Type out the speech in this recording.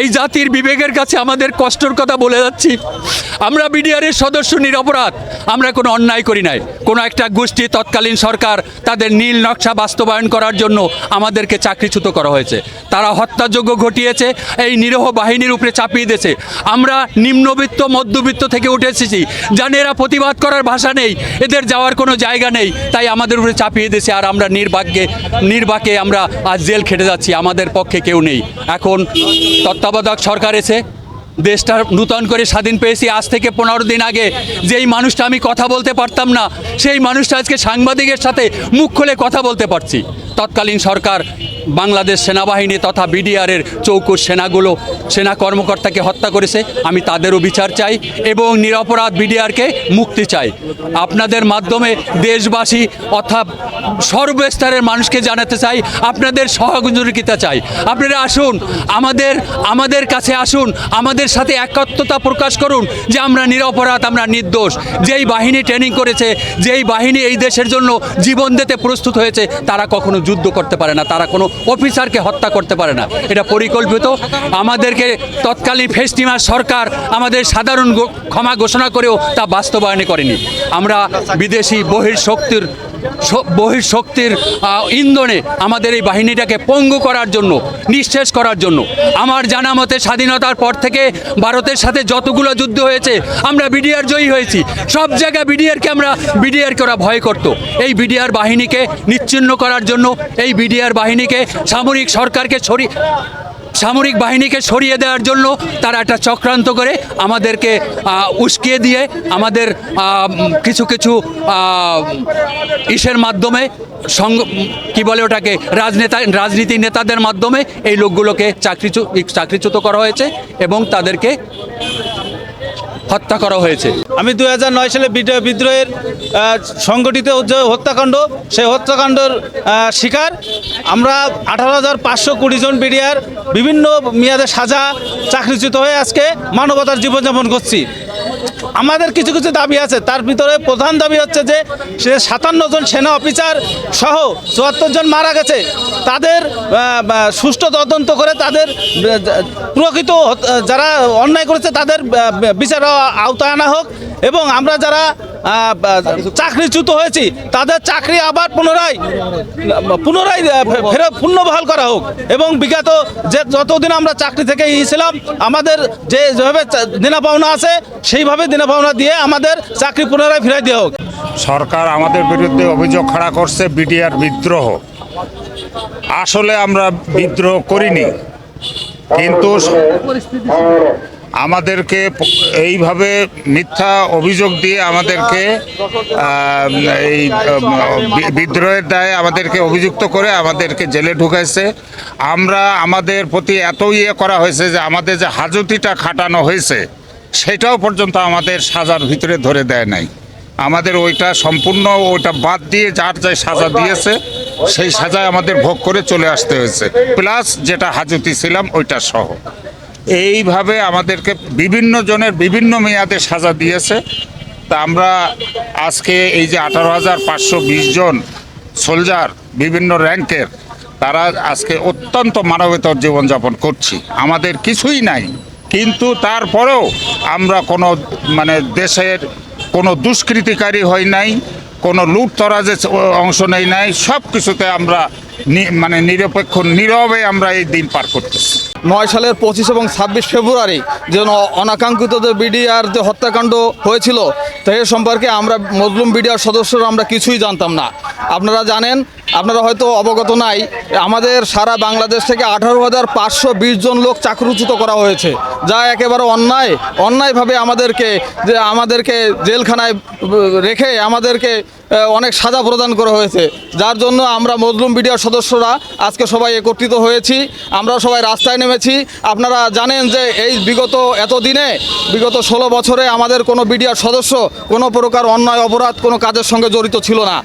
এই জাতির বিবেকের কাছে আমাদের কষ্টর কথা বলে যাচ্ছি। আমরা বিডিআরের সদস্য নিরপরাধ। আমরা কোনো অন্যায় করি নাই। কোনো একটা গোষ্ঠী তৎকালীন সরকার তাদের নীল নকশা বাস্তবায়ন করার জন্য আমাদেরকে চাকরিচ্যুত করা হয়েছে। তারা হত্যাযোগ্য ঘটিয়েছে, এই নিরহ বাহিনীর উপরে চাপিয়ে দিয়েছে। আমরা নিম্নবিত্ত, মধ্যবিত্ত থেকে উঠে এসেছি, জানি এরা প্রতিবাদ করার ভাষা নেই, এদের যাওয়ার কোনো জায়গা নেই, তাই আমাদের উপরে চাপিয়ে দিয়েছে আর আমরা নির্ভাগ্যে নির্বাকে আমরা আজ জেল খেটে যাচ্ছি, আমাদের পক্ষে কেউ নেই। এখন তত্ত্বাবধায়ক সরকার এসে দেশটা নূতন করে স্বাধীন পেয়েছি। আজ থেকে পনেরো দিন আগে যেই মানুষটা আমি কথা বলতে পারতাম না, সেই মানুষটা আজকে সাংবাদিকের সাথে মুখ খুলে কথা বলতে পারছি। তৎকালীন সরকার বাংলাদেশ সেনাবাহিনী তথা বিডিআরের চৌকুশ সেনাগুলো সেনা কর্মকর্তাকে হত্যা করেছে। আমি তাদেরও বিচার চাই এবং নিরপরাধ বিডিআরকে মুক্তি চাই। আপনাদের মাধ্যমে দেশবাসী অর্থাৎ সর্বস্তরের মানুষকে জানাতে চাই, আপনাদের সহযোগিতা চাই। আপনারা আসুন, আমাদের আমাদের কাছে আসুন, আমাদের সাথে একাত্মতা প্রকাশ করুন যে আমরা নিরপরাধ, আমরা নির্দোষ। যেই বাহিনী ট্রেনিং করেছে, যেই বাহিনী এই দেশের জন্য জীবন দিতে প্রস্তুত হয়েছে, তারা কখনো যুদ্ধ করতে পারে না, তারা কোনো অফিসারকে হত্যা করতে পারে না। এটা পরিকল্পিত। আমাদেরকে তৎকালীন ফেস্টিমার সরকার আমাদের সাধারণ ক্ষমা ঘোষণা করেও তা বাস্তবায়নে করেনি। আমরা বিদেশি বহির শক্তির বহিঃশক্তির ইন্ধনে আমাদের এই বাহিনীটাকে পঙ্গু করার জন্য, নিঃশেষ করার জন্য। আমার জানা মতে স্বাধীনতার পর থেকে ভারতের সাথে যতগুলো যুদ্ধ হয়েছে, আমরা বিডিআর জয়ী হয়েছি। সব জায়গায় বিডিআরকে আমরা, বিডিআরকে ওরা ভয় করত। এই বিডিআর বাহিনীকে নিচ্ছিন্ন করার জন্য, এই বিডিআর বাহিনীকে সামরিক সরকারকে ছড়ি সামরিক বাহিনীকে সরিয়ে দেওয়ার জন্য তারা একটা চক্রান্ত করে, আমাদেরকে উস্কিয়ে দিয়ে আমাদের কিছু কিছু ইসের মাধ্যমে সঙ্গ, কি বলে ওটাকে, রাজনেতা, রাজনীতি নেতাদের মাধ্যমে এই লোকগুলোকে চাকরিচ্যু চাকরিচ্যুত করা হয়েছে এবং তাদেরকে হত্যা করা হয়েছে। আমি দুই হাজার নয় সালে বিদ্রোহ- বিদ্রোহের সংগঠিত হত্যাকাণ্ড, সেই হত্যাকাণ্ডের শিকার আমরা আঠারো হাজার পাঁচশো কুড়ি জন বিডিআর বিভিন্ন মেয়াদে সাজা চাকরিচ্যুত হয়ে আজকে মানবতার জীবনযাপন করছি। আমাদের কিছু কিছু দাবি আছে। তার ভিতরে প্রধান দাবি হচ্ছে যে, সে সাতান্ন জন সেনা অফিসার সহ চুয়াত্তর জন মারা গেছে। তাদের সুষ্ঠু তদন্ত করে তাদের প্রকৃত যারা অন্যায় করেছে তাদের বিচার আওতায় আনা হোক। এবং আমরা যারা চাকরিচ্যুত হয়েছি, তাদের চাকরি আবার পুনরায় পুনরায় ফেরত পুনর্বহাল করা হোক। এবং বিগত যে যতদিন আমরা চাকরি থেকে ছিলাম, আমাদের যে যেভাবে দেনা পাওনা আছে, সেইভাবে দেনা পাওনা দিয়ে আমাদের চাকরি পুনরায় ফিরাই দেওয়া হোক। সরকার আমাদের বিরুদ্ধে অভিযোগ খাড়া করছে বিডিআর বিদ্রোহ। আসলে আমরা বিদ্রোহ করিনি, কিন্তু আমাদেরকে এইভাবে মিথ্যা অভিযোগ দিয়ে আমাদেরকে এই বিদ্রোহের দায়ে আমাদেরকে অভিযুক্ত করে আমাদেরকে জেলে ঢুকাইছে। আমরা আমাদের প্রতি এত ইয়ে করা হয়েছে যে আমাদের যে হাজতিটা খাটানো হয়েছে, সেটাও পর্যন্ত আমাদের সাজার ভিতরে ধরে দেয় নাই। আমাদের ওইটা সম্পূর্ণ ওইটা বাদ দিয়ে যার যে সাজা দিয়েছে, সেই সাজায় আমাদের ভোগ করে চলে আসতে হয়েছে। প্লাস যেটা হাজতি ছিলাম, ওইটা সহ। এইভাবে আমাদেরকে বিভিন্ন জনের বিভিন্ন মেয়াদে সাজা দিয়েছে। তা আমরা আজকে এই যে আঠারো হাজার পাঁচশো বিশ জন সোলজার বিভিন্ন র্যাঙ্কের তারা আজকে অত্যন্ত মানবেতর জীবনযাপন করছি। আমাদের কিছুই নাই। কিন্তু তারপরেও আমরা কোনো মানে দেশের কোনো দুষ্কৃতিকারী হই নাই, কোনো লুটতরাজে অংশ নেই নাই সব কিছুতে আমরা মানে নিরপেক্ষ, নীরবে আমরা এই দিন পার করতেছি। নয় সালের পঁচিশ এবং ছাব্বিশ ফেব্রুয়ারি যে অ- অনাকাঙ্ক্ষিত যে বিডিআর যে হত্যাকাণ্ড হয়েছিল, তো সম্পর্কে আমরা মজলুম বিডিআর সদস্যরা আমরা কিছুই জানতাম না। আপনারা জানেন, আপনারা হয়তো অবগত নাই, আমাদের সারা বাংলাদেশ থেকে আঠারো হাজার পাঁচশো বিশ জন লোক চাকরিচ্যুত করা হয়েছে, যা একেবারে অন্যায়, অন্যায়ভাবে আমাদেরকে যে, আমাদেরকে জেলখানায় রেখে আমাদেরকে অনেক সাজা প্রদান করা হয়েছে। যার জন্য আমরা মজলুম বিডিআর সদস্যরা আজকে সবাই একত্রিত হয়েছি। আমরা সবাই রাস্তায় নেমেছি। আপনারা জানেন যে এই বিগত এত দিনে বিগত ষোলো বছরে আমাদের কোনো বিডিআর সদস্য কোনো প্রকার অন্যায়, অপরাধ কোনো কাজের সঙ্গে জড়িত ছিল না।